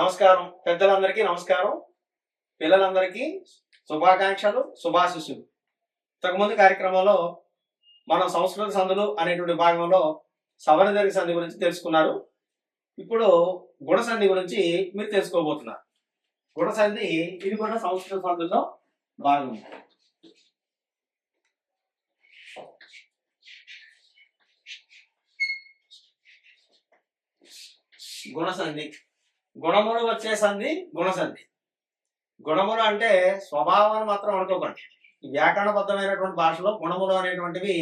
నమస్కారం. పెద్దలందరికీ నమస్కారం. పిల్లలందరికీ శుభాకాంక్షలు శుభాశిస్సులు. ఇంతకుముందు కార్యక్రమంలో మనం సంస్కృత సందులు అనేటువంటి భాగంలో సవరదరి సంధి గురించి తెలుసుకున్నారు. ఇప్పుడు గుణసంధి గురించి మీరు తెలుసుకోబోతున్నారు. గుణసంధి ఇది కూడా సంస్కృత సందుల్లో భాగం. గుణసంధి గుణములు వచ్చే సంధి గుణసంధి. గుణములు అంటే స్వభావాన్ని మాత్రం అనుకోకండి. వ్యాకరణబద్ధమైనటువంటి భాషలో గుణములు అనేటువంటివి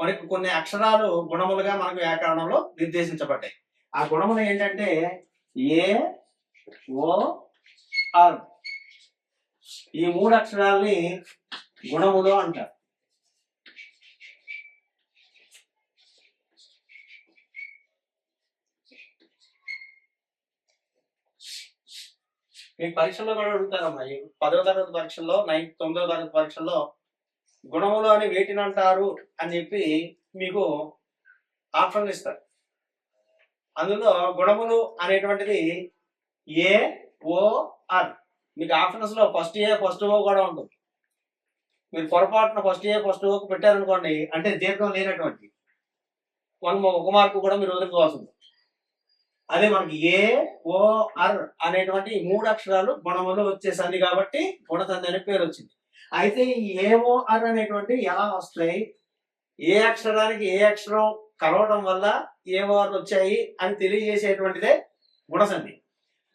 మనకి కొన్ని అక్షరాలు గుణములుగా మనకు వ్యాకరణంలో నిర్దేశించబడ్డాయి. ఆ గుణములు ఏంటంటే ఏ ఓ ఆర్ ఈ మూడు అక్షరాలని గుణములు అంటారు. మీ పరీక్షల్లో కూడా అడుగుతారమ్మా పదవ తరగతి పరీక్షల్లో నైన్త్ తొమ్మిదవ తరగతి పరీక్షల్లో గుణములు అని వేటిని అంటారు అని చెప్పి మీకు ఆప్షన్లు ఇస్తారు. అందులో గుణములు అనేటువంటిది ఏ ఓ ఆర్. మీకు ఆప్షన్స్లో ఫస్ట్ ఏ ఫస్ట్ ఓ కూడా ఉంటుంది. మీరు పొరపాటున ఫస్ట్ ఏ ఫస్ట్ ఓకు పెట్టారనుకోండి అంటే దీర్ఘం లేనటువంటి వన్ ఒక మార్కు కూడా మీరు వదులుకోవాల్సి అదే మనకి ఏ ఓ అర్ అనేటువంటి మూడు అక్షరాలు గుణములు వచ్చేసింది కాబట్టి గుణతంది అనే పేరు వచ్చింది. అయితే ఈ ఏ అర్ అనేటువంటి ఎలా వస్తాయి? ఏ అక్షరానికి ఏ అక్షరం కలవడం వల్ల ఏ అర్ వచ్చాయి అని తెలియజేసేటువంటిదే గుణసంధి.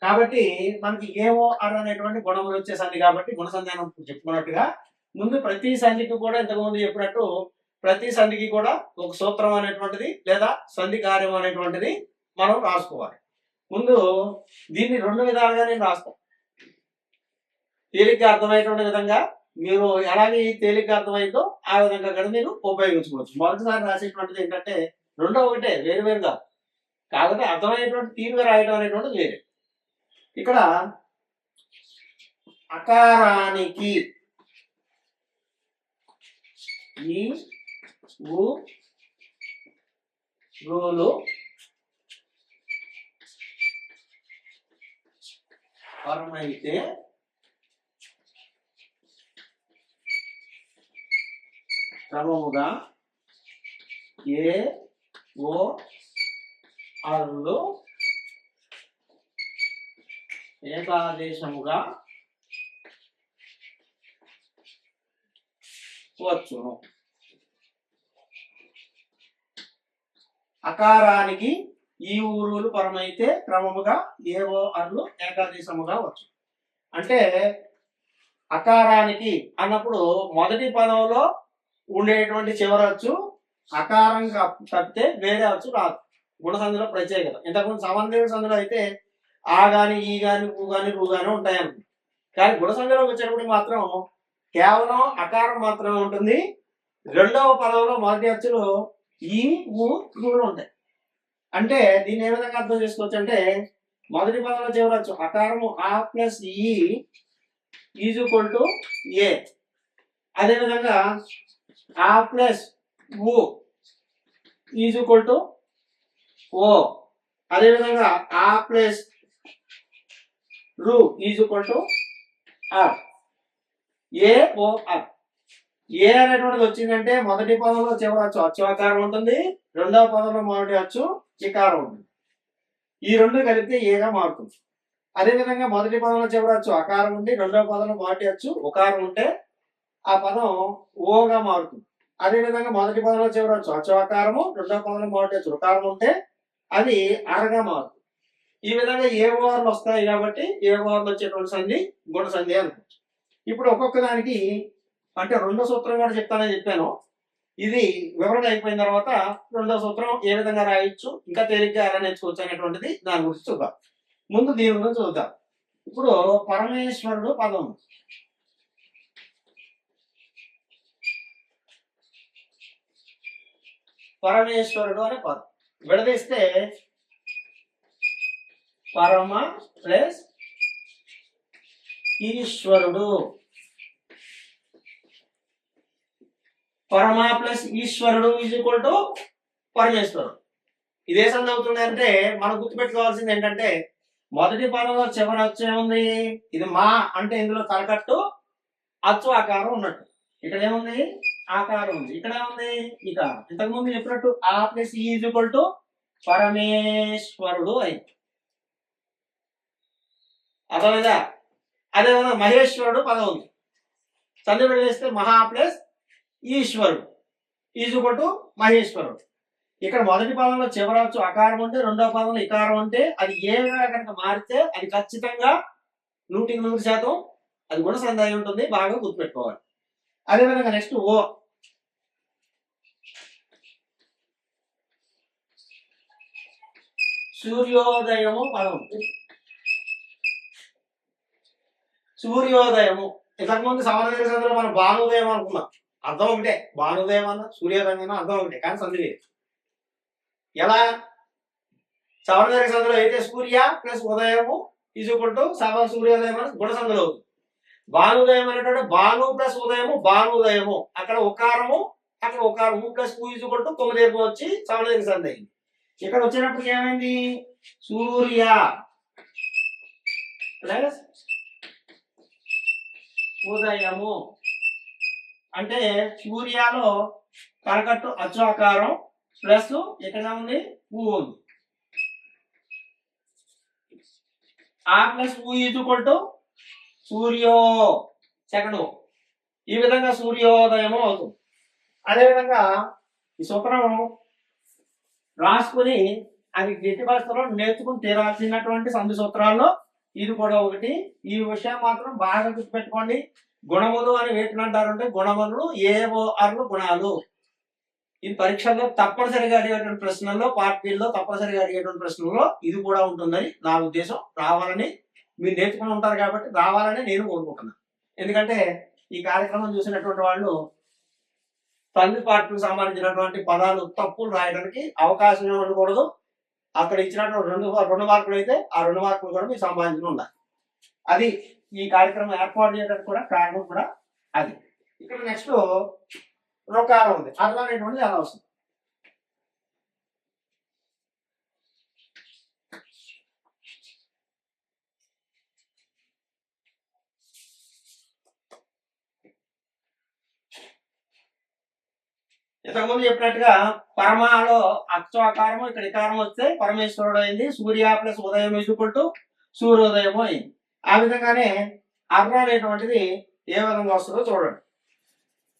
కాబట్టి మనకి ఏ అర్ అనేటువంటి గుణములు వచ్చేసింది కాబట్టి గుణసంధి అని చెప్పుకున్నట్టుగా ముందు ప్రతి సంధికి కూడా ఇంతకుముందు చెప్పినట్టు ప్రతి సంధికి కూడా ఒక సూత్రం అనేటువంటిది లేదా సంధి కార్యం అనేటువంటిది మనం రాసుకోవాలి. ముందు దీన్ని రెండు విధాలుగా నేను రాస్తాం. తేలిగ్గా అర్థమయ్యేటువంటి విధంగా మీరు ఎలాగే తేలిగ్గా అర్థమైందో ఆ విధంగా కూడా మీరు ఉపయోగించుకోవచ్చు. మొదటిసారి రాసేటువంటిది ఏంటంటే రెండో ఒకటే వేరు వేరుగా. కాకపోతే అర్థమయ్యేటువంటి తీరుగా రాయడం అనేటువంటిది వేరే. ఇక్కడ అకారానికి ఈ ఊ పరమైతే క్రమముగా ఏ ఓ అర్లు ఏకాదేశముగా వచ్చును. అకారానికి ఈ ఊరులు పరమైతే క్రమముగా ఏవో అర్లు ఏకాదేశముగా వచ్చు. అంటే అకారానికి అన్నప్పుడు మొదటి పదంలో ఉండేటువంటి చివరచ్చు అకారం తప్పితే వేరే అచ్చు రాదు గుణసంధిలో ప్రత్యేకత. ఇంతకుముందు సమన్వయ సంధిలో అయితే ఆ గాని ఈ గాని ఊ గాని రూ గాని ఉంటాయి కానీ గుణసంధిలోకి వచ్చేటప్పుడు మాత్రం కేవలం అకారం మాత్రమే ఉంటుంది. రెండవ పదంలో మొదటి అచ్చులు ఈ ఊ రూలు ఉంటాయి. అంటే దీన్ని ఏ విధంగా అర్థం చేసుకోవచ్చు అంటే మొదటి పదంలో చివరచ్చు. అకారము ఆ ప్లస్ ఈ ఈజ్ ఈక్వల్ టు ఏ. అదేవిధంగా ఆ plus O is equal to O. అదేవిధంగా ఆ ప్లస్ రు is equal to R. A O R. A అనేటువంటిది వచ్చిందంటే మొదటి పదంలో చివరచ్చు. అచ్చు ఆకారం ఉంటుంది. రెండవ పదంలో మొదటి అచ్చు చికారం ఉంటుంది ఈ రెండు కలిపితే ఏగా మారుతుంది. అదేవిధంగా మొదటి పదంలో చివరచ్చు అకారం ఉండి రెండవ పదంలో మొదటి అచ్చు? ఉకారం ఉంటే ఆ పదం ఓగా మారుతుంది. అదేవిధంగా మొదటి పదంలో చివరచ్చు అచ్చు? ఆకారము రెండవ పదంలో మొదటి అచ్చు. ఉకారం ఉంటే అది అరగా మారుతుంది. ఈ విధంగా ఏ ఓవర్లు వస్తాయి కాబట్టి ఏ ఓవర్లు వచ్చేటువంటి సంధి? గుణ సంధి అనుకోవచ్చు. ఇప్పుడు ఒక్కొక్క దానికి అంటే రెండో సూత్రం కూడా చెప్తానని చెప్పాను. ఇది వివరణ అయిపోయిన తర్వాత రెండో సూత్రం ఏ విధంగా రాయొచ్చు? ఇంకా తేలిగ్గా ఎలా నేర్చుకోవచ్చు అనేటువంటిది దాని గురించి చూద్దాం. ముందు దీని గురించి చూద్దాం. ఇప్పుడు పరమేశ్వరుడు పదం. పరమేశ్వరుడు అనే పదం. విడదీస్తే పరమ ప్లస్ ఈశ్వరుడు. పరమ ప్లస్ ఈశ్వరుడు ఈజ్ ఈక్వల్ టు పరమేశ్వరుడు. ఇదే సంధి అవుతుంది అంటే మనం గుర్తుపెట్టుకోవాల్సింది ఏంటంటే మొదటి పదంలో చివరి అచ్చు ఏముంది? ఇది మా అంటే ఇందులో తలకట్టు అచ్చు ఆకారం ఉన్నట్టు. ఇక్కడ ఏముంది? ఆకారం ఉంది. ఇక్కడ ఏముంది? ఇక ఇంతకు ముందు చెప్పినట్టు ఆ ప్లస్ ఈజ్వల్ టు పరమేశ్వరుడు అయింది అర్థమైందా? అదేవిధంగా మహేశ్వరుడు పదం ఉంది. సంధి చేస్తే? మహా ప్లస్ ఈశ్వరుడు. ఈజుకొట్టు మహేశ్వరుడు. ఇక్కడ మొదటి పదంలో చివరచ్చు అకారం ఉంటే రెండో పదంలో ఇకారం ఉంటే అది ఏగా కనుక మారితే అది ఖచ్చితంగా నూటికి నూరు శాతం అది కూడా సందేహం ఉంటుంది బాగా గుర్తుపెట్టుకోవాలి. అదేవిధంగా నెక్స్ట్ ఓ. సూర్యోదయము పదం. సూర్యోదయము. ఇంతకుముందు సమాన మనం భానుదయం అనుకున్నాం. అర్థం ఒకటే. భానుదయం అన్న సూర్యోదయం అన్న అర్థం ఒకటే. కానీ సంధి లేదు ఎలా? సవర్ణ సంధిలో అయితే సూర్య ప్లస్ ఉదయము తీసుకుంటూ సవ సూర్యోదయం అని గుణ సందులో అవుతుంది భానుదయం అనేటువంటి భాను ప్లస్ ఉదయము భానుదయము అక్కడ ఉకారము అక్కడ ఉకారము ప్లస్ ఈజుకుంటూ తొమ్మిది ఏపు వచ్చి సవర్ణ సంధి అయింది. ఇక్కడ వచ్చినప్పటికి ఏమైంది? సూర్య. ప్లస్ ఉదయము. అంటే సూర్యాలో కరకట్టు అచ్చు ఆకారం ప్లస్ ఎక్కడ ఉంది? ఊ ఉంది. ఆ ప్లస్ ఊ ఈజ్వల్ టు సూర్యో. సెకండ్. ఈ విధంగా సూర్యోదయము అవుతుంది. అదేవిధంగా ఈ సూత్రం రాసుకుని అది గట్టి భాషలో నేర్చుకుని తీరాల్సినటువంటి సంధి సూత్రాల్లో ఇది కూడా ఒకటి. ఈ విషయం మాత్రం బాగా గుర్తుపెట్టుకోండి. గుణములు అని వేటిని అంటారంటే గుణములు ఏవో అర్లు గుణాలు. ఈ పరీక్షల్లో తప్పనిసరిగా అడిగేటువంటి ప్రశ్నల్లో పార్టీల్లో తప్పనిసరిగా అడిగేటువంటి ప్రశ్నల్లో ఇది కూడా ఉంటుందని నా ఉద్దేశం. రావాలని మీరు నేర్చుకుని ఉంటారు కాబట్టి రావాలని నేను కోరుకుంటున్నాను. ఎందుకంటే ఈ కార్యక్రమం చూసినటువంటి వాళ్ళు తల్లి పార్టీకి సంబంధించినటువంటి పదాలు తప్పులు రాయడానికి అవకాశం ఉండకూడదు. అక్కడ ఇచ్చినటువంటి రెండు రెండు మార్కులు అయితే ఆ రెండు మార్కులు కూడా మీకు సంబంధించిన ఉండాలి. అది ఈ కార్యక్రమం ఏర్పాటు చేయడానికి కూడా కారణం కూడా అది. ఇక్కడ నెక్స్ట్ రుకారం ఉంది. అట్లా అనేటువంటిది ఎలా వస్తుంది ఇంతకుముందు చెప్పినట్టుగా పరమాలో అక్షాకారము ఇక్కడ ఇకారం వస్తే పరమేశ్వరుడు అయింది. సూర్య ప్లస్ ఉదయం ఇసుకుంటూ సూర్యోదయము అయింది. ఆ విధంగానే అర్ర అనేటువంటిది ఏ విధంగా వస్తుందో చూడండి.